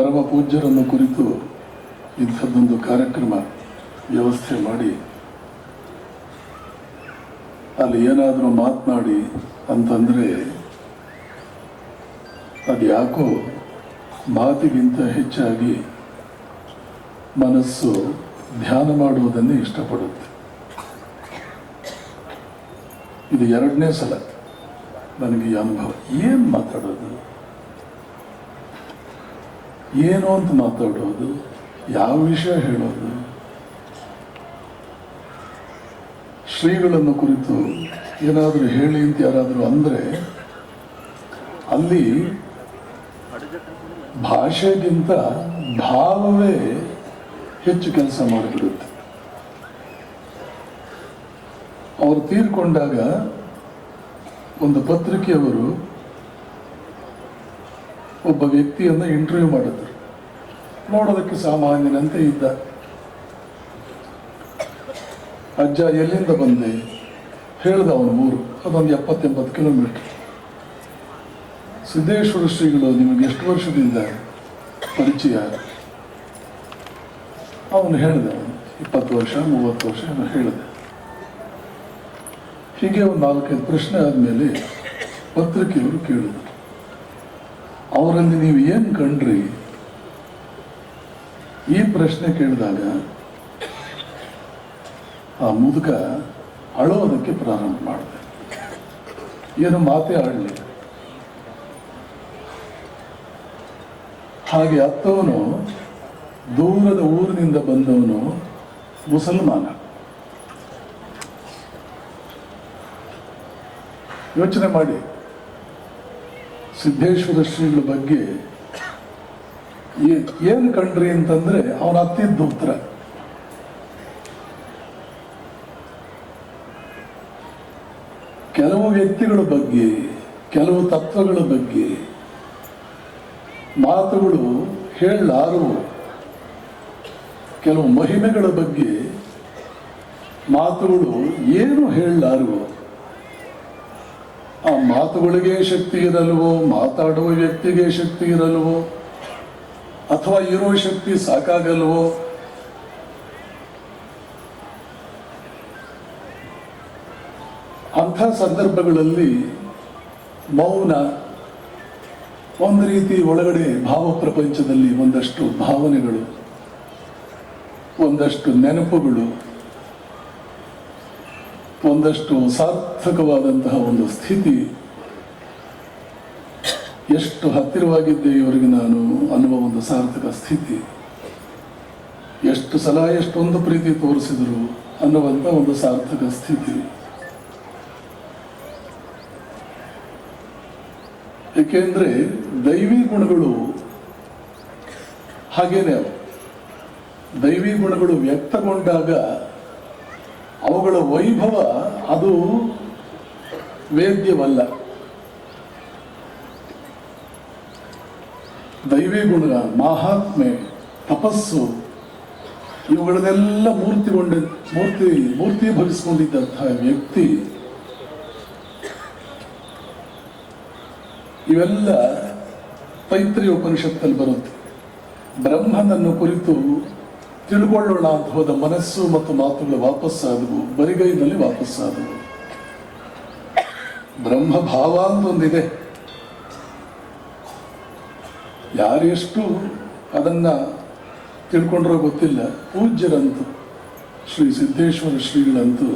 ಪರಮ ಪೂಜ್ಯರನ್ನು ಕುರಿತು ಇಂಥದ್ದೊಂದು ಕಾರ್ಯಕ್ರಮ ವ್ಯವಸ್ಥೆ ಮಾಡಿ, ಅಲ್ಲಿ ಏನಾದರೂ ಮಾತನಾಡಿ ಅಂತಂದರೆ ಅದು ಯಾಕೋ ಮಾತಿಗಿಂತ ಹೆಚ್ಚಾಗಿ ಮನಸ್ಸು ಧ್ಯಾನ ಮಾಡುವುದನ್ನೇ ಇಷ್ಟಪಡುತ್ತೆ. ಇದು ಎರಡನೇ ಸಲ ನನಗೆ ಈ ಅನುಭವ. ಏನು ಮಾತಾಡೋದು? ಏನು ಅಂತ ಮಾತಾಡೋದು? ಯಾವ ವಿಷಯ ಹೇಳೋದು? ಶ್ರೀಗಳನ್ನು ಕುರಿತು ಏನಾದರೂ ಹೇಳಿ ಅಂತ ಯಾರಾದರೂ ಅಂದರೆ ಅಲ್ಲಿ ಭಾಷೆಗಿಂತ ಭಾವವೇ ಹೆಚ್ಚು ಕೆಲಸ ಮಾಡಿಬಿಡುತ್ತೆ. ಅವರು ತೀರ್ಕೊಂಡಾಗ ಒಂದು ಪತ್ರಿಕೆಯವರು ಒಬ್ಬ ವ್ಯಕ್ತಿಯನ್ನು ಇಂಟರ್ವ್ಯೂ ಮಾಡಿದ್ರು. ನೋಡೋದಕ್ಕೆ ಸಾಮಾನ್ಯನಂತೆ ಇದ್ದ. ಅಜ್ಜ ಎಲ್ಲಿಂದ ಬಂದೆ? ಹೇಳ್ದ ಅವನು ಊರು. ಅದೊಂದು ಎಪ್ಪತ್ತೆಂಬತ್ತು ಕಿಲೋಮೀಟರ್ ಸಿದ್ದೇಶ್ವರ ಶ್ರೀಗಳು ನಿಮಗೆ ಎಷ್ಟು ವರ್ಷದಿಂದ ಪರಿಚಯ? ಅವನು ಹೇಳಿದೆ, ಇಪ್ಪತ್ತು ವರ್ಷ, ಮೂವತ್ತು ವರ್ಷ ಅವನು ಹೇಳಿದೆ. ಹೀಗೆ ಒಂದು ನಾಲ್ಕೈದು ಪ್ರಶ್ನೆ ಆದಮೇಲೆ ಪತ್ರಿಕೆಯವರು ಕೇಳಿದರು. ಅವರಲ್ಲಿ ನೀವು ಏನು ಕಂಡ್ರಿ? ಈ ಪ್ರಶ್ನೆ ಕೇಳಿದಾಗ, ಆ ಮುದುಕ ಅಳೋದಕ್ಕೆ ಪ್ರಾರಂಭ ಮಾಡಿದೆ. ಏನು ಮಾತೇ ಆಡಲಿ. ಹಾಗೆ ಅತ್ತವನು, ದೂರದ ಊರಿನಿಂದ ಬಂದವನು ಮುಸಲ್ಮಾನ. ಯೋಚನೆ ಮಾಡಿ. ಸಿದ್ದೇಶ್ವರ ಶ್ರೀಗಳ ಬಗ್ಗೆ ಏನ್ ಕಂಡ್ರಿ ಅಂತಂದ್ರೆ ಅವನ ಅತ್ತಿದ್ದ ಉತ್ತರ. ಕೆಲವು ವ್ಯಕ್ತಿಗಳ ಬಗ್ಗೆ, ಕೆಲವು ತತ್ವಗಳ ಬಗ್ಗೆ ಮಾತುಗಳು ಹೇಳಲಾರವು ಕೆಲವು ಮಹಿಮೆಗಳ ಬಗ್ಗೆ ಮಾತುಗಳು ಏನು ಹೇಳಲಾರವು ಮಾತುಗಳಿಗೆ ಶಕ್ತಿ ಇರಲ್ವೋ, ಮಾತಾಡುವ ವ್ಯಕ್ತಿಗೆ ಶಕ್ತಿ ಇರಲ್ವೋ, ಅಥವಾ ಇರುವ ಶಕ್ತಿ ಸಾಕಾಗಲ್ವೋ? ಅಂಥ ಸಂದರ್ಭಗಳಲ್ಲಿ ಮೌನ ಒಂದು ರೀತಿ ಒಳಗಡೆ ಭಾವ ಪ್ರಪಂಚದಲ್ಲಿ ಒಂದಷ್ಟು ಭಾವನೆಗಳು, ಒಂದಷ್ಟು ನೆನಪುಗಳು, ಒಂದಷ್ಟು ಸಾರ್ಥಕವಾದಂತಹ ಒಂದು ಸ್ಥಿತಿ ಎಷ್ಟು ಹತ್ತಿರವಾಗಿದ್ದೆ ಇವರಿಗೆ ನಾನು ಅನ್ನುವ ಒಂದು ಸಾರ್ಥಕ ಸ್ಥಿತಿ. ಎಷ್ಟು ಸಲ ಎಷ್ಟೊಂದು ಪ್ರೀತಿ ತೋರಿಸಿದರು ಅನ್ನುವಂಥ ಒಂದು ಸಾರ್ಥಕ ಸ್ಥಿತಿ. ಏಕೆಂದರೆ ದೈವಿ ಗುಣಗಳು ಹಾಗೇನೆ ಅವು. ದೈವಿ ಗುಣಗಳು ವ್ಯಕ್ತಗೊಂಡಾಗ ಅವುಗಳ ವೈಭವ ಅದು ವೇದ್ಯವಲ್ಲ. ದೈವಿ ಗುಣ ಮಹಾತ್ಮೆ, ತಪಸ್ಸು, ಇವುಗಳನ್ನೆಲ್ಲ ಮೂರ್ತಿಗೊಂಡ ಮೂರ್ತಿ ಮೂರ್ತಿ ಭವಿಸ್ಕೊಂಡಿದ್ದಂತಹ ವ್ಯಕ್ತಿ. ಇವೆಲ್ಲ ತೈತ್ರಿ ಉಪನಿಷತ್ತಲ್ಲಿ ಬರುತ್ತೆ. ಬ್ರಹ್ಮನನ್ನು ಕುರಿತು ತಿಳ್ಕೊಳ್ಳೋಣ ಅಂತ ಹೋದ ಮನಸ್ಸು ಮತ್ತು ಮಾತುಗಳು ವಾಪಸ್ಸಾದವು, ಬರಿಗೈನಲ್ಲಿ ವಾಪಸ್ಸಾದವು. ಬ್ರಹ್ಮ ಭಾವ ಅಂತ ಒಂದಿದೆ. ಯಾರೆಷ್ಟು ಅದನ್ನ ತಿಳ್ಕೊಂಡ್ರೋ ಗೊತ್ತಿಲ್ಲ. ಪೂಜ್ಯರಂತೂ, ಶ್ರೀ ಸಿದ್ದೇಶ್ವರ ಶ್ರೀಗಳಂತೂ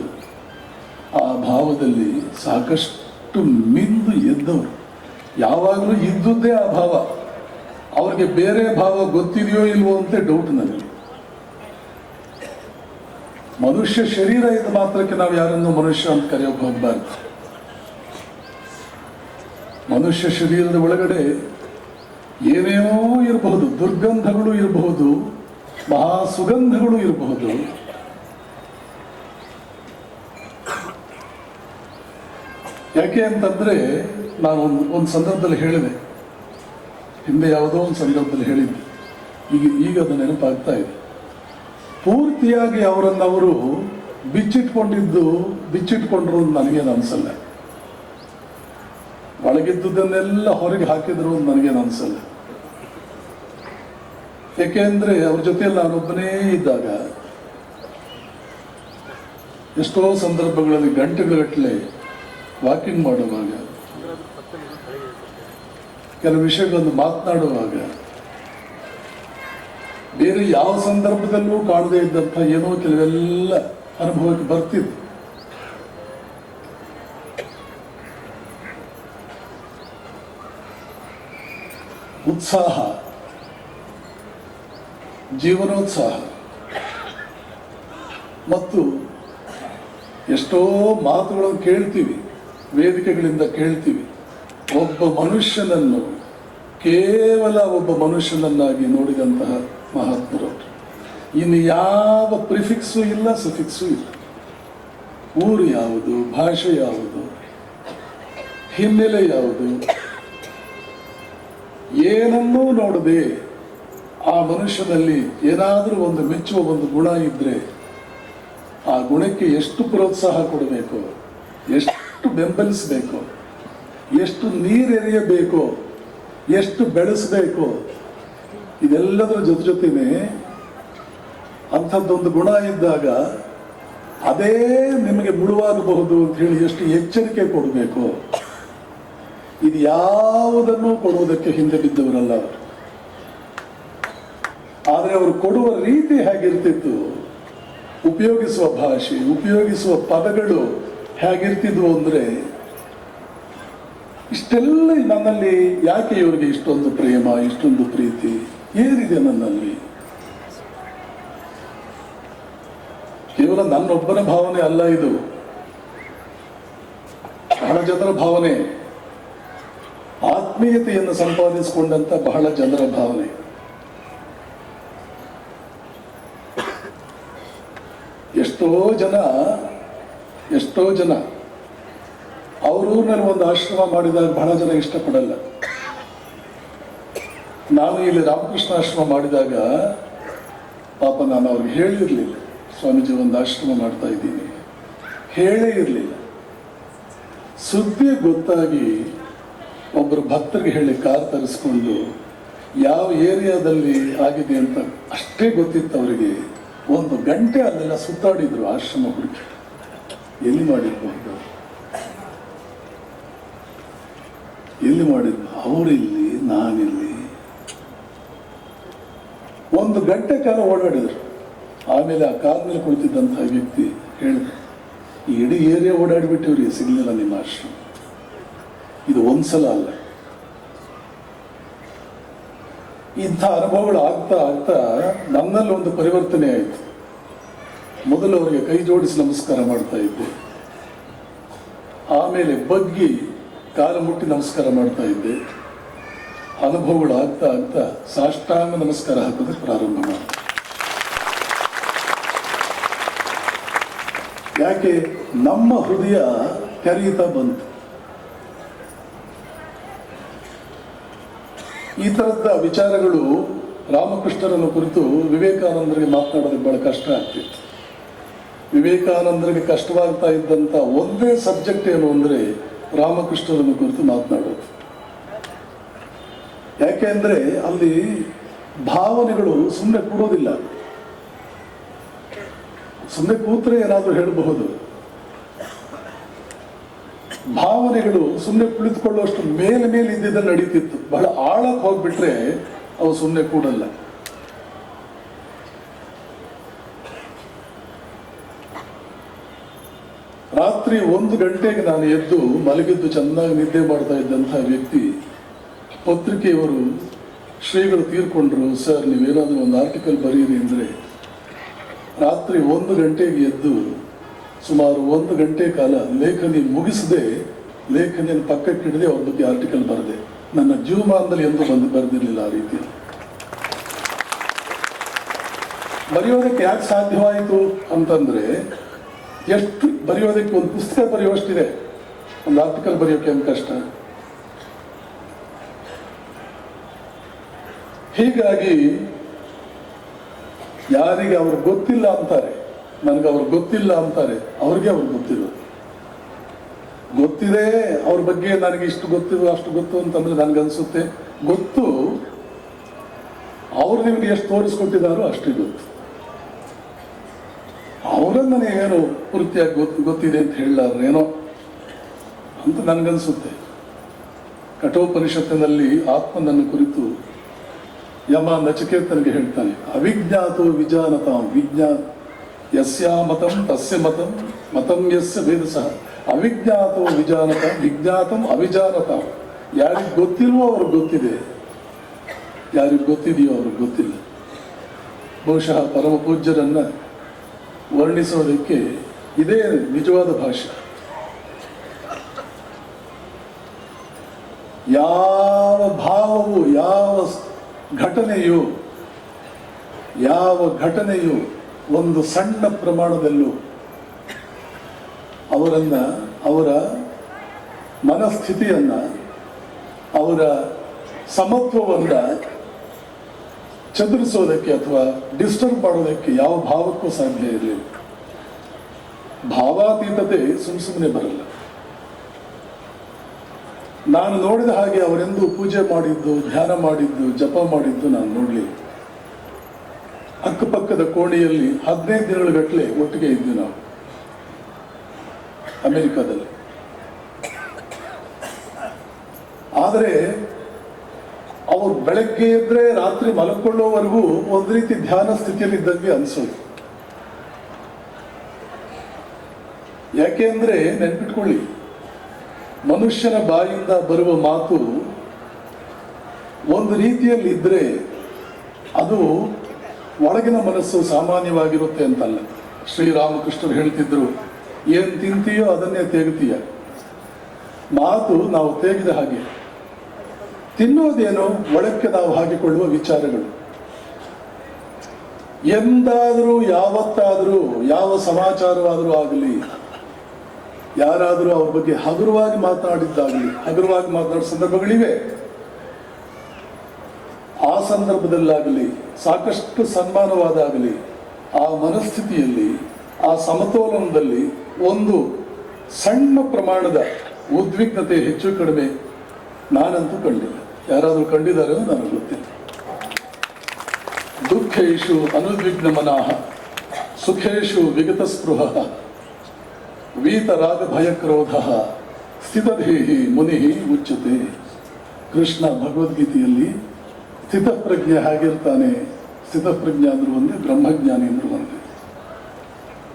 ಆ ಭಾವದಲ್ಲಿ ಸಾಕಷ್ಟು ಮಿಂದು ಎದ್ದವರು. ಯಾವಾಗಲೂ ಇದ್ದುದೇ ಆ ಭಾವ. ಅವ್ರಿಗೆ ಬೇರೆ ಭಾವ ಗೊತ್ತಿದೆಯೋ ಇಲ್ವೋ ಅಂತ ಡೌಟ್ ನನಗೆ. ಮನುಷ್ಯ ಶರೀರ ಇದ್ದ ಮಾತ್ರಕ್ಕೆ ನಾವು ಯಾರನ್ನು ಮನುಷ್ಯ ಅಂತ ಕರೆಯೋಕೆ ಹೋಗ್ಬಾರ್ದು. ಮನುಷ್ಯ ಶರೀರದ ಒಳಗಡೆ ಏನೇನೋ ಇರಬಹುದು, ದುರ್ಗಂಧಗಳು ಇರಬಹುದು ಮಹಾ ಸುಗಂಧಗಳು ಇರಬಹುದು. ಯಾಕೆ ಅಂತಂದ್ರೆ ನಾನು ಒಂದು ಒಂದು ಸಂದರ್ಭದಲ್ಲಿ ಹೇಳಿದೆ. ಹಿಂದೆ ಯಾವುದೋ ಒಂದು ಸಂದರ್ಭದಲ್ಲಿ ಹೇಳಿದ್ದೆ. ಈಗ ಈಗ ಅದು ನೆನಪಾಗ್ತಾ ಇದೆ. ಪೂರ್ತಿಯಾಗಿ ಅವರನ್ನು ಅವರು ಬಿಚ್ಚಿಟ್ಕೊಂಡಿದ್ದು, ಬಿಚ್ಚಿಟ್ಕೊಂಡ್ರು ನನಗೇನು ಅನ್ಸಲ್ಲ. ಒಳಗಿದ್ದುದನ್ನೆಲ್ಲ ಹೊರಗೆ ಹಾಕಿದ್ರು ಅಂತ ನನಗೇನು ಅನ್ಸಲ್ಲ. ಯಾಕೆಂದ್ರೆ ಅವ್ರ ಜೊತೆಯಲ್ಲಿ ನಾನೊಬ್ಬನೇ ಇದ್ದಾಗ ಎಷ್ಟೋ ಸಂದರ್ಭಗಳಲ್ಲಿ ಗಂಟೆಗಟ್ಟಲೆ ವಾಕಿಂಗ್ ಮಾಡುವಾಗ, ಕೆಲವು ವಿಷಯಗಳನ್ನು ಮಾತನಾಡುವಾಗ, ಬೇರೆ ಯಾವ ಸಂದರ್ಭದಲ್ಲೂ ಕಾಣದೇ ಇದ್ದಂಥ ಏನೋ ಕೆಲವೆಲ್ಲ ಅನುಭವಕ್ಕೆ ಬರ್ತಿತ್ತು. ಉತ್ಸಾಹ. ಜೀವನೋತ್ಸಾಹ. ಮತ್ತು ಎಷ್ಟೋ ಮಾತುಗಳನ್ನು ಕೇಳ್ತೀವಿ, ವೇದಿಕೆಗಳಿಂದ ಕೇಳ್ತೀವಿ. ಒಬ್ಬ ಮನುಷ್ಯನನ್ನು, ಕೇವಲ ಒಬ್ಬ ಮನುಷ್ಯನನ್ನಾಗಿ ನೋಡಿದಂತಹ ಮಹಾತ್ಮರು. ಇನ್ನು ಯಾವ ಪ್ರಿಫಿಕ್ಸು ಇಲ್ಲ, ಸುಫಿಕ್ಸು ಇಲ್ಲ. ಊರು ಯಾವುದು, ಭಾಷೆ ಯಾವುದು, ಹಿನ್ನೆಲೆ ಯಾವುದು ಏನನ್ನೂ ನೋಡದೆ ಆ ಮನುಷ್ಯನಲ್ಲಿ ಏನಾದರೂ ಒಂದು ಮೆಚ್ಚುವ ಒಂದು ಗುಣ ಇದ್ದರೆ ಆ ಗುಣಕ್ಕೆ ಎಷ್ಟು ಪ್ರೋತ್ಸಾಹ ಕೊಡಬೇಕು? ಎಷ್ಟು ಬೆಂಬಲಿಸಬೇಕು? ಎಷ್ಟು ನೀರೆರೆಯಬೇಕು ಎಷ್ಟು ಬೆಳೆಸಬೇಕು? ಇದೆಲ್ಲದರ ಜೊತೆ ಜೊತೆನೆ ಅಂಥದ್ದೊಂದು ಗುಣ ಇದ್ದಾಗ ಅದೇ ನಿಮಗೆ ಮುಳುವಾಗಬಹುದು ಅಂತ ಹೇಳಿ ಎಷ್ಟು ಎಚ್ಚರಿಕೆ ಕೊಡಬೇಕು? ಇದು ಯಾವುದನ್ನು ಕೊಡುವುದಕ್ಕೆ ಹಿಂದೆ ಬಿದ್ದವರಲ್ಲ ಆದರೆ ಅವರು ಕೊಡುವ ರೀತಿ ಹೇಗಿರ್ತಿತ್ತು? ಉಪಯೋಗಿಸುವ ಭಾಷೆ, ಉಪಯೋಗಿಸುವ ಪದಗಳು ಹೇಗಿರ್ತಿದ್ವು ಅಂದ್ರೆ ಇಷ್ಟೆಲ್ಲ ನನ್ನಲ್ಲಿ ಯಾಕೆ ಇವರಿಗೆ ಇಷ್ಟೊಂದು ಪ್ರೇಮ, ಇಷ್ಟೊಂದು ಪ್ರೀತಿ ಏನಿದೆ ನನ್ನಲ್ಲಿ? ಕೇವಲ ನನ್ನೊಬ್ಬನ ಭಾವನೆ ಅಲ್ಲ ಇದು. ಬಹಳ ಜನರ ಭಾವನೆ. ಆತ್ಮೀಯತೆಯನ್ನು ಸಂಪಾದಿಸಿಕೊಂಡಂತ ಬಹಳ ಜನರ ಭಾವನೆ. ಎಷ್ಟೋ ಜನ ಎಷ್ಟೋ ಜನ ಅವ್ರೂರ್ನಲ್ಲಿ ಒಂದು ಆಶ್ರಮ ಮಾಡಿದಾಗ ಬಹಳ ಜನ ಇಷ್ಟಪಡಲ್ಲ. ನಾನು ಇಲ್ಲಿ ರಾಮಕೃಷ್ಣ ಆಶ್ರಮ ಮಾಡಿದಾಗ ಪಾಪ ನಾನು ಅವ್ರಿಗೆ ಹೇಳಿರಲಿಲ್ಲ, ಸ್ವಾಮೀಜಿ ಒಂದು ಆಶ್ರಮ ಮಾಡ್ತಾ ಇದ್ದೀನಿ. ಹೇಳೇ ಇರಲಿಲ್ಲ. ಸುದ್ದಿ ಗೊತ್ತಾಗಿ ಒಬ್ಬರು ಭಕ್ತರಿಗೆ ಹೇಳಿ ಕಾರ್ ತರಿಸ್ಕೊಂಡು ಯಾವ ಏರಿಯಾದಲ್ಲಿ ಆಗಿದೆ ಅಂತ ಅಷ್ಟೇ ಗೊತ್ತಿತ್ತು ಅವರಿಗೆ. ಒಂದು ಗಂಟೆ ಅಲ್ಲೆಲ್ಲ ಸುತ್ತಾಡಿದ್ರು ಆಶ್ರಮ ಹುಡುಗಿ. ಎಲ್ಲಿ ಮಾಡಿರ್ಬಹುದು ಎಲ್ಲಿ ಮಾಡಿದ್ರು ಅವರಿಲ್ಲಿ, ನಾನಿಲ್ಲಿ. ಒಂದು ಗಂಟೆ ಕಾಲ ಓಡಾಡಿದ್ರು. ಆಮೇಲೆ ಆ ಕಾರ್ ಮೇಲೆ ಕುಳಿತಿದ್ದಂತಹ ವ್ಯಕ್ತಿ ಹೇಳಿದ್ರು, ಈ ಇಡೀ ಏರಿಯಾ ಓಡಾಡಿಬಿಟ್ಟಿವ್ರಿ, ಸಿಗ್ಲಿಲ್ಲ ನಿಮ್ಮ ಆಶ್ರಮ. ಇದು ಒಂದ್ಸಲ ಅಲ್ಲ. ಇಂಥ ಅನುಭವಗಳು ಆಗ್ತಾ ಆಗ್ತಾ ನನ್ನಲ್ಲಿ ಒಂದು ಪರಿವರ್ತನೆ ಆಯಿತು. ಮೊದಲು ಅವರಿಗೆ ಕೈ ಜೋಡಿಸಿ ನಮಸ್ಕಾರ ಮಾಡ್ತಾ ಇದ್ದೆ. ಆಮೇಲೆ ಬಗ್ಗಿ ಕಾಲು ಮುಟ್ಟಿ ನಮಸ್ಕಾರ ಮಾಡ್ತಾ ಇದ್ದೆ. ಅನುಭವಗಳು ಆಗ್ತಾ ಆಗ್ತಾ ಸಾಷ್ಟಾಂಗ ನಮಸ್ಕಾರ ಹಾಕೋದಕ್ಕೆ ಪ್ರಾರಂಭ ಮಾಡಿ ಯಾಕೆ? ನಮ್ಮ ಹೃದಯ ಕರೆಯುತ್ತಾ ಬಂತು. ಈ ಥರದ ವಿಚಾರಗಳು ರಾಮಕೃಷ್ಣರನ್ನು ಕುರಿತು ವಿವೇಕಾನಂದರಿಗೆ ಮಾತನಾಡೋದಕ್ಕೆ ಬಹಳ ಕಷ್ಟ ಆಗ್ತಿತ್ತು. ವಿವೇಕಾನಂದರಿಗೆ ಕಷ್ಟವಾಗ್ತಾ ಇದ್ದಂಥ ಒಂದೇ ಸಬ್ಜೆಕ್ಟ್ ಏನು ಅಂದರೆ ರಾಮಕೃಷ್ಣರನ್ನು ಕುರಿತು ಮಾತನಾಡೋದು. ಯಾಕೆಂದ್ರೆ ಅಲ್ಲಿ ಭಾವನೆಗಳು ಸುಮ್ಮನೆ ಕೂಡೋದಿಲ್ಲ ಸುಮ್ಮನೆ ಕೂತ್ರೆ ಏನಾದರೂ ಹೇಳಬಹುದು. ಭಾವನೆಗಳು ಸುಮ್ಮನೆ ಕುಳಿತುಕೊಳ್ಳುವಷ್ಟು ಮೇಲೆ ಮೇಲೆ ಇದ್ದಿದ್ದ ನಡೀತಿತ್ತು. ಬಹಳ ಆಳಕ್ಕೆ ಹೋಗ್ಬಿಟ್ರೆ ಅವು ಸುಮ್ಮನೆ ಕೂಡಲ್ಲ. ರಾತ್ರಿ ಒಂದು ಗಂಟೆಗೆ ನಾನು ಎದ್ದು ಮಲಗಿದ್ದು ಚೆನ್ನಾಗಿ ನಿದ್ದೆ ಮಾಡ್ತಾ ಇದ್ದಂತಹ ವ್ಯಕ್ತಿ ಪತ್ರಿಕೆಯವರು ಶ್ರೀಗಳು ತೀರ್ಕೊಂಡ್ರು, ಸರ್, ನೀವೇನಾದರೂ ಒಂದು ಆರ್ಟಿಕಲ್ ಬರೀರಿ ಅಂದರೆ ರಾತ್ರಿ ಒಂದು ಗಂಟೆಗೆ ಎದ್ದು ಸುಮಾರು ಒಂದು ಗಂಟೆ ಕಾಲ ಲೇಖನಿ ಮುಗಿಸದೆ ಲೇಖನಿಯನ್ನು ಪಕ್ಕಕ್ಕೆ ಹಿಡಿದೆ ಅವ್ರ ಬಗ್ಗೆ ಆರ್ಟಿಕಲ್ ಬರೆದೆ. ನನ್ನ ಜೀವಮಾನದಲ್ಲಿ ಎಂದೂ ಬಂದು ಬರೆದಿರಲಿಲ್ಲ ಆ ರೀತಿ. ಬರೆಯೋದಕ್ಕೆ ಯಾಕೆ ಸಾಧ್ಯವಾಯಿತು ಅಂತಂದ್ರೆ ಎಷ್ಟು ಬರೆಯೋದಕ್ಕೆ ಒಂದು ಪುಸ್ತಕ ಬರೆಯುವಷ್ಟಿದೆ. ಒಂದು ಆರ್ಟಿಕಲ್ ಬರೆಯೋಕೆ ಏನು ಕಷ್ಟ. ಹೀಗಾಗಿ ಯಾರಿಗೆ ಅವ್ರು ಗೊತ್ತಿಲ್ಲ ಅಂತಾರೆ ನನಗೆ ಅವ್ರು ಗೊತ್ತಿಲ್ಲ ಅಂತಾರೆ. ಅವ್ರಿಗೆ ಅವ್ರು ಗೊತ್ತಿರೋದು. ಗೊತ್ತಿದೆ, ಅವ್ರ ಬಗ್ಗೆ ನನಗೆ ಇಷ್ಟು ಗೊತ್ತಿರೋ, ಅಷ್ಟು ಗೊತ್ತು ಅಂತಂದ್ರೆ ನನಗನ್ಸುತ್ತೆ ಗೊತ್ತು, ಅವ್ರು ನಿಮ್ಗೆ ಎಷ್ಟು ತೋರಿಸ್ಕೊಟ್ಟಿದಾರೋ ಅಷ್ಟೇ ಗೊತ್ತು. ಅವರನ್ನ ಏನು ವೃತ್ತಿಯಾಗಿ ಗೊತ್ತು, ಗೊತ್ತಿದೆ ಅಂತ ಹೇಳಲಾರೇನೋ ಅಂತ ನನಗನ್ಸುತ್ತೆ. ಕಠೋಪನಿಷತ್ತಿನಲ್ಲಿ ಆತ್ಮನನ್ನು ಕುರಿತು ಯಮ ನಚಿಕೇತನಿಗೆ ಹೇಳ್ತಾನೆ, ಅವಿಜ್ಞಾತೋ ವಿಜಾನತ ವಿಜ್ಞಾ ಯಸ್ಯ ಮತಂ ತಸ್ಯ ಮತಂ ಮತಂ ಯಸ್ಯ ಭೇದ ಸಹ ಅವಿಜ್ಞಾತೋ ವಿಜಾನತ ವಿಜ್ಞಾತಂ ಅವಿಜಾನತ ಯಾರಿಗೆ ಗೊತ್ತಿಲ್ವೋ ಅವ್ರಿಗೆ ಗೊತ್ತಿದೆ। ಯಾರಿಗೆ ಗೊತ್ತಿದೆಯೋ ಅವ್ರಿಗೆ ಗೊತ್ತಿಲ್ಲ। ಬಹುಶಃ ಪರಮ ಪೂಜ್ಯರನ್ನ ವರ್ಣಿಸೋದಕ್ಕೆ ಇದೇ ನಿಜವಾದ ಭಾಷೆ. ಯಾವ ಭಾವವು, ಯಾವ ಘಟನೆಯು ಯಾವ ಘಟನೆಯು ಒಂದು ಸಣ್ಣ ಪ್ರಮಾಣದಲ್ಲೂ ಅವರನ್ನ, ಅವರ ಮನಸ್ಥಿತಿಯನ್ನ, ಅವರ ಸಮತ್ವವನ್ನ ಚದುರಿಸೋದಕ್ಕೆ ಅಥವಾ ಡಿಸ್ಟರ್ಬ್ ಮಾಡೋದಕ್ಕೆ ಯಾವ ಭಾವಕ್ಕೂ ಸಾಧ್ಯ ಇರಲಿಲ್ಲ. ಭಾವಾತೀತತೆ ಸುಮ್ ಸುಮ್ಮನೆ ಬರಲ್ಲ. ನಾನು ನೋಡಿದ ಹಾಗೆ ಅವರೆಂದು ಪೂಜೆ ಮಾಡಿದ್ದು, ಧ್ಯಾನ ಮಾಡಿದ್ದು, ಜಪ ಮಾಡಿದ್ದು ನಾನು ನೋಡಲಿಲ್ಲ. ಅಕ್ಕಪಕ್ಕದ ಕೋಣೆಯಲ್ಲಿ ಹದಿನೈದು ದಿನಗಳ ಗಟ್ಟಲೆ ಒಟ್ಟಿಗೆ ಇದ್ವಿ ನಾವು. ಅಮೆರಿಕದಲ್ಲಿ. ಆದರೆ, ಅವರು ಬೆಳಗ್ಗೆ ಇದ್ರೆ ರಾತ್ರಿ ಮಲ್ಕೊಳ್ಳೋವರೆಗೂ ಒಂದು ರೀತಿ ಧ್ಯಾನ ಸ್ಥಿತಿಯಲ್ಲಿ ಇದ್ದಂಗೆ ಅನಿಸೋದು. ಯಾಕೆ ಅಂದ್ರೆ, ನೆನ್ಪಿಟ್ಕೊಳ್ಳಿ, ಮನುಷ್ಯನ ಬಾಯಿಂದ ಬರುವ ಮಾತು ಒಂದು ರೀತಿಯಲ್ಲಿ ಇದ್ರೆ ಅದು ಒಳಗಿನ ಮನಸ್ಸು ಸಾಮಾನ್ಯವಾಗಿರುತ್ತೆ ಅಂತಲ್ಲ. ಶ್ರೀರಾಮಕೃಷ್ಣರು ಹೇಳ್ತಿದ್ರು, ಏನ್ ತಿಂತೀಯೋ ಅದನ್ನೇ ತೆಗಿತೀಯ. ಮಾತು ನಾವು ತೆಗೆದ ಹಾಗೆ. ತಿನ್ನೋದೇನೋ ಒಳಕ್ಕೆ ನಾವು ಹಾಕಿಕೊಳ್ಳುವ ವಿಚಾರಗಳು. ಎಂದಾದರೂ, ಯಾವತ್ತಾದರೂ, ಯಾವ ಸಮಾಚಾರವಾದರೂ ಆಗಲಿ, ಯಾರಾದರೂ ಅವ್ರ ಬಗ್ಗೆ ಹಗುರವಾಗಿ ಮಾತನಾಡಿದ್ದಾಗಲಿ, ಹಗುರವಾಗಿ ಮಾತನಾಡೋ ಸಂದರ್ಭಗಳಿವೆ. ಸಂದರ್ಭದಲ್ಲಾಗಲಿ, ಸಾಕಷ್ಟು ಸನ್ಮಾನವಾದಾಗಲಿ, ಆ ಮನಸ್ಥಿತಿಯಲ್ಲಿ, ಆ ಸಮತೋಲನದಲ್ಲಿ ಒಂದು ಸಣ್ಣ ಪ್ರಮಾಣದ ಉದ್ವಿಗ್ನತೆ ಹೆಚ್ಚು ಕಡಿಮೆ ನಾನಂತೂ ಕಂಡಿಲ್ಲ. ಯಾರಾದರೂ ಕಂಡಿದ್ದಾರೆ ನನಗೆ ಗೊತ್ತಿಲ್ಲ. ದುಃಖೇಶು ಅನುದ್ವಿಗ್ನ ಮನಃ ಸುಖೇಶು ವಿಗತ ಸ್ಪೃಹ ವೀತರಾಗ ಭಯಕ್ರೋಧ, ಸ್ಥಿತಧೇಹಿ ಮುನಿಹಿ ಉಚ್ಯತೆ. ಕೃಷ್ಣ ಭಗವದ್ಗೀತೆಯಲ್ಲಿ ಸ್ಥಿತಪ್ರಜ್ಞೆ ಹಾಗಿರ್ತಾನೆ ಸ್ಥಿತಪ್ರಜ್ಞೆ ಅಂದ್ರು ಒಂದೇ, ಬ್ರಹ್ಮಜ್ಞಾನಿ ಅಂದ್ರು ಒಂದೇ.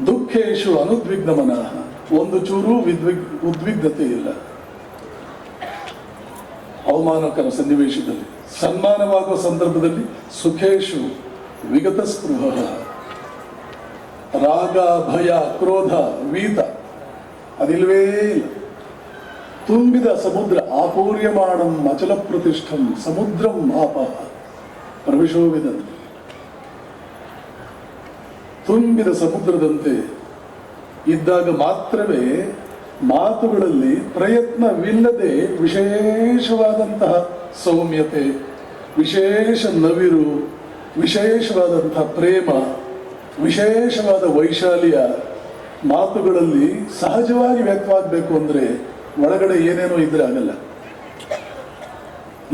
ದುಃಖೇಶು ಅನುದ್ವಿಗ್ನ ಮನಃ ಒಂದು ಚೂರು ವಿದ್ವಿಗ್, ಉದ್ವಿಗ್ನತೆ ಇಲ್ಲ. ಅವಮಾನಕರ ಸನ್ನಿವೇಶದಲ್ಲಿ, ಸನ್ಮಾನವಾಗುವ ಸಂದರ್ಭದಲ್ಲಿ ಸುಖೇಶು ವಿಗತ ಸ್ಪೃಹ ರಾಗ, ಭಯ, ಕ್ರೋಧ, ವೀತ, ಅದಿಲ್ವೇ ಇಲ್ಲ. ತುಂಬಿದ ಸಮುದ್ರ ಆಪೂರ್ಯಮಾಣಂ ಅಚಲ ಪ್ರತಿಷ್ಠಂ ಸಮುದ್ರಂ ಆಪ. ಪ್ರವಿಶೋವಿದಂತೆ ತುಂಬಿದ ಸಮುದ್ರದಂತೆ ಇದ್ದಾಗ ಮಾತ್ರವೇ ಮಾತುಗಳಲ್ಲಿ ಪ್ರಯತ್ನವಿಲ್ಲದೆ ವಿಶೇಷವಾದಂತಹ ಸೌಮ್ಯತೆ, ವಿಶೇಷ ನವಿರು ವಿಶೇಷವಾದಂತಹ ಪ್ರೇಮ, ವಿಶೇಷವಾದ ವೈಶಾಲ್ಯ ಮಾತುಗಳಲ್ಲಿ ಸಹಜವಾಗಿ ವ್ಯಕ್ತವಾಗಬೇಕು ಅಂದ್ರೆ ಒಳಗಡೆ ಏನೇನೋ ಇದ್ರೆ ಆಗಲ್ಲ.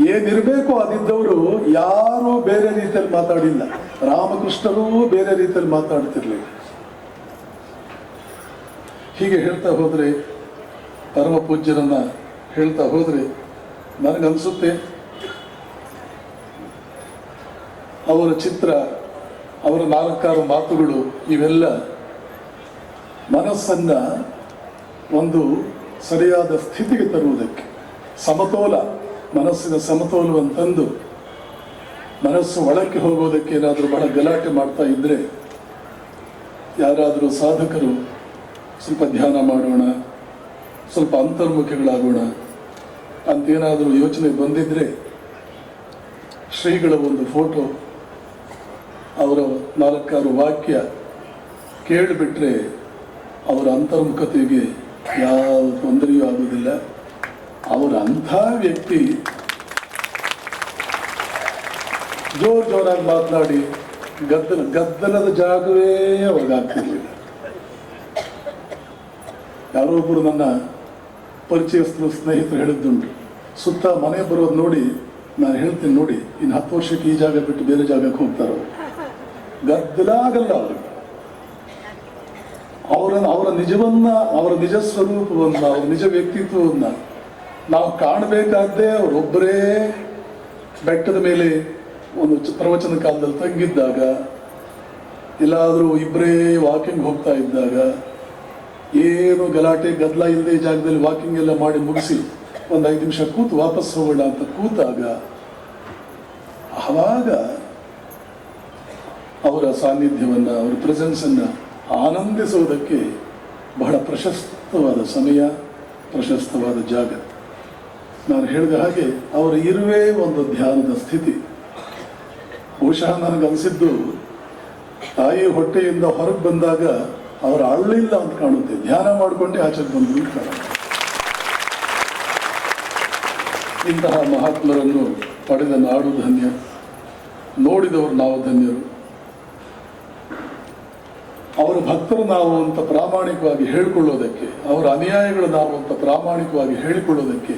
ಏನಿರ್ಬೇಕು ಅದಿದ್ದವರು ಯಾರು ಬೇರೆ ರೀತಿಯಲ್ಲಿ ಮಾತಾಡಿಲ್ಲ. ರಾಮಕೃಷ್ಣರು ಬೇರೆ ರೀತಿಯಲ್ಲಿ ಮಾತಾಡ್ತಿರ್ಲಿಲ್ಲ. ಹೀಗೆ ಹೇಳ್ತಾ ಹೋದ್ರೆ, ಪರಮ ಪೂಜ್ಯರನ್ನ ಹೇಳ್ತಾ ಹೋದ್ರೆ ನನಗನ್ಸುತ್ತೆ, ಅವರ ಚಿತ್ರ, ಅವರ ನಾಲ್ಕಾರು ಮಾತುಗಳು ಇವೆಲ್ಲ ಮನಸ್ಸನ್ನ ಒಂದು ಸರಿಯಾದ ಸ್ಥಿತಿಗೆ ತರುವುದಕ್ಕೆ ಸಮತೋಲ, ಮನಸ್ಸಿನ ಸಮತೋಲವನ್ನು ತಂದು ಮನಸ್ಸು ಒಳಕ್ಕೆ ಹೋಗೋದಕ್ಕೆ ಏನಾದರೂ ಬಹಳ ಗಲಾಟೆ ಮಾಡ್ತಾ ಇದ್ರೆ ಯಾರಾದರೂ ಸಾಧಕರು ಸ್ವಲ್ಪ ಧ್ಯಾನ ಮಾಡೋಣ, ಸ್ವಲ್ಪ ಅಂತರ್ಮುಖಿಗಳಾಗೋಣ ಅಂತೇನಾದರೂ ಯೋಚನೆ ಬಂದಿದ್ರೆ ಶ್ರೀಗಳ ಒಂದು ಫೋಟೋ, ಅವರ ನಾಲ್ಕಾರು ವಾಕ್ಯ ಕೇಳಿಬಿಟ್ರೆ ಅವರ ಅಂತರ್ಮುಖತೆಗೆ ಯಾವ ತೊಂದರೆಯೂ ಆಗುವುದಿಲ್ಲ. ಅವರ ಅಂಥ ವ್ಯಕ್ತಿ. ಜೋರ್ ಜೋರಾಗಿ ಮಾತನಾಡಿ, ಗದ್ದಲ, ಗದ್ದಲದ ಜಾಗವೇ ಅವ್ರಿಗಾಗ್ತಿರ್ಲಿಲ್ಲ ಯಾರೋ ಒಬ್ಬರು ನನ್ನ ಪರಿಚಯಸ್ಥರು, ಸ್ನೇಹಿತರು ಹೇಳಿದ್ದುಂಟು. ಸುತ್ತ ಮನೆ ಬರೋದು ನೋಡಿ, ನಾನು ಹೇಳ್ತೀನಿ ನೋಡಿ, ಇನ್ನು ಹತ್ತು ವರ್ಷಕ್ಕೆ ಈ ಜಾಗ ಬಿಟ್ಟು ಬೇರೆ ಜಾಗಕ್ಕೆ ಹೋಗ್ತಾರೋ. ಗದ್ದಲ ಆಗಲ್ಲ ಅವರು. ಅವರ ಅವರ ನಿಜವನ್ನ, ಅವರ ನಿಜ ಸ್ವರೂಪವನ್ನ, ಅವರ ನಿಜ ವ್ಯಕ್ತಿತ್ವವನ್ನ ನಾವು ಕಾಣಬೇಕಾದ್ದೇ ಅವರೊಬ್ಬರೇ ಬೆಟ್ಟದ ಮೇಲೆ ಒಂದು ಪ್ರವಚನ ಕಾಲದಲ್ಲಿ ತಂಗಿದ್ದಾಗ, ಎಲ್ಲಾದರೂ ಇಬ್ಬರೇ ವಾಕಿಂಗ್ ಹೋಗ್ತಾ ಇದ್ದಾಗ, ಏನು ಗಲಾಟೆ, ಗದ್ದಲ ಇಲ್ಲದೆ ಜಾಗದಲ್ಲಿ ವಾಕಿಂಗ್ ಎಲ್ಲ ಮಾಡಿ ಮುಗಿಸಿ ಒಂದು ಐದು ನಿಮಿಷ ಕೂತು ವಾಪಸ್ ಹೋಗೋಣ ಅಂತ ಕೂತಾಗ, ಆವಾಗ ಅವರ ಸಾನ್ನಿಧ್ಯವನ್ನು, ಅವರ ಪ್ರೆಸೆನ್ಸನ್ನು ಆನಂದಿಸುವುದಕ್ಕೆ ಬಹಳ ಪ್ರಶಸ್ತವಾದ ಸಮಯ, ಪ್ರಶಸ್ತವಾದ ಜಾಗ ನಾನು ಹೇಳಿದ ಹಾಗೆ ಅವರ ಇರುವೇ ಒಂದು ಧ್ಯಾನದ ಸ್ಥಿತಿ. ಬಹುಶಃ ನನಗನ್ಸಿದ್ದು ತಾಯಿ ಹೊಟ್ಟೆಯಿಂದ ಹೊರಗೆ ಬಂದಾಗ ಅವರು ಅಳ್ಳಿಲ್ಲ ಅಂತ ಕಾಣುತ್ತೆ. ಧ್ಯಾನ ಮಾಡಿಕೊಂಡೇ ಆಚೆಗೆ ಬಂದು ಇಂತಹ ಮಹಾತ್ಮರನ್ನು ಪಡೆದ ನಾಡು ಧನ್ಯ. ನೋಡಿದವರು ನಾವು ಧನ್ಯರು. ಭಕ್ತರು ನಾವು ಅಂತ ಪ್ರಾಮಾಣಿಕವಾಗಿ ಹೇಳಿಕೊಳ್ಳೋದಕ್ಕೆ, ಅವರ ಅನುಯಾಯಿಗಳು ನಾವು ಅಂತ ಪ್ರಾಮಾಣಿಕವಾಗಿ ಹೇಳಿಕೊಳ್ಳೋದಕ್ಕೆ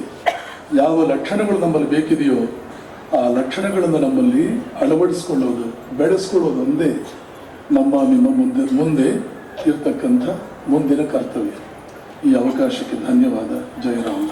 ಯಾವ ಲಕ್ಷಣಗಳು ನಮ್ಮಲ್ಲಿ ಬೇಕಿದೆಯೋ ಆ ಲಕ್ಷಣಗಳನ್ನು ನಮ್ಮಲ್ಲಿ ಅಳವಡಿಸ್ಕೊಳ್ಳೋದು, ಬೆಳೆಸ್ಕೊಳ್ಳೋದು ಒಂದೇ ನಮ್ಮ, ನಿಮ್ಮ ಮುಂದೆ ಮುಂದೆ ಇರ್ತಕ್ಕಂಥ ಮುಂದಿನ ಕರ್ತವ್ಯ. ಈ ಅವಕಾಶಕ್ಕೆ ಧನ್ಯವಾದ. ಜಯರಾಮ್.